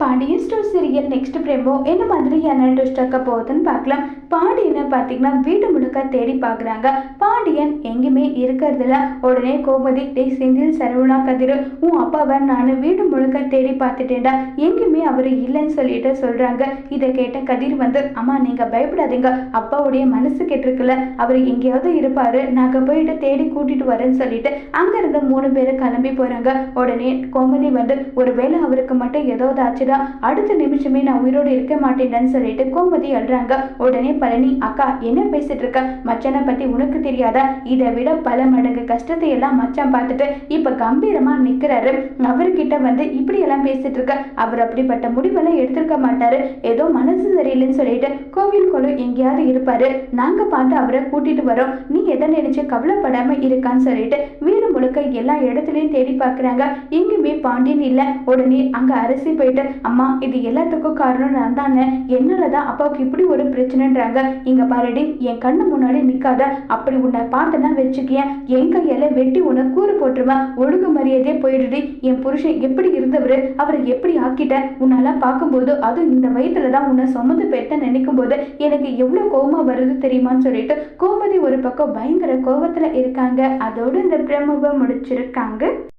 Pandian store serial next promo என்ன மாதிரியான twist இருக்க போகுதுன்னு பார்க்கலாம். பாண்டியனை பார்த்தீங்கன்னா வீடு முழுக்க தேடி பார்க்குறாங்க. பாண்டியன் எங்கேயுமே இருக்கிறதில்ல. உடனே கோமதி டே செந்தில் சரவணா கதிர் உன் அப்பாவை நான் வீடு முழுக்க தேடி பார்த்துட்டேன்டா. எங்கேயுமே அவர் இல்லைன்னு சொல்லிட்டு சொல்கிறாங்க இதை கேட்ட கதிர் வந்து அம்மா நீங்கள் பயப்படாதீங்க. அப்பாவுடைய மனசு கெட்டிருக்குல்ல. அவர் எங்கேயாவது இருப்பார். நாங்கள் போயிட்டு தேடி கூட்டிட்டு வரேன்னு சொல்லிட்டு அங்கேருந்து மூணு பேர் கிளம்பி போகிறாங்க உடனே கோமதி வந்து ஒருவேளை அவருக்கு மட்டும் ஏதாவது ஆச்சுடா அடுத்த நிமிஷமே நான் உயிரோடு இருக்க மாட்டேன்னு சொல்லிட்டு கோமதி அழுறாங்க. உடனே பழனி அக்கா என்ன பேசிட்டு இருக்க? மச்சனை பத்தி உனக்கு தெரியாதா? இதை விட பல மடங்கு கஷ்டத்தை எல்லாம் மச்சான் பார்த்துட்டு இப்ப கம்பீரமா நிக்கிறாரு. அவர்கிட்ட வந்து இப்படி எல்லாம் பேசிட்டு இருக்க? அவர் அப்படிப்பட்ட முடிவெல்லாம் எடுத்திருக்க மாட்டாரு. ஏதோ மனசு சரியில்லைன்னு சொல்லிட்டு கோவில் குழு எங்கேயாவது இருப்பாரு. நாங்க பார்த்து அவரை கூட்டிட்டு வரோம். நீ எதை நினைச்சு கவலைப்படாம இருக்கான்னு சொல்லிட்டு முழுக்க எல்லா இடத்துலயும் தேடி பார்க்கறாங்க. எங்குமே பாண்டியன் இல்லை. உடனே அங்க அரசி போயிட்டு அம்மா இது எல்லாத்துக்கும் காரணம் நான் தானே. என்னாலதான் அப்பாவுக்கு இப்படி ஒரு பிரச்சனைன்றாங்க. இங்க பாருடி என் கண்ணு முன்னாடி நிக்காத. அப்படி உன்னை பார்த்தனா வச்சுக்கியேன் என் கையால வெட்டி உன்னை கூறு போட்டுருவேன் ஒழுங்கு மரியாதையே போயிடுடி. என் புருஷன் எப்படி இருந்தவர் அவரை எப்படி ஆக்கிட்ட? உன்னெல்லாம் பார்க்கும்போது அதுவும் இந்த வயிற்றுல தான் உன்னை சுமந்து பெத்த நினைக்கும் போது எனக்கு எவ்வளவு கோபமாக வருது தெரியுமான்னு சொல்லிட்டு கோமதி ஒரு பக்கம் பயங்கர கோபத்தில் இருக்காங்க. அதோடு இந்த முடிச்சிருக்காங்க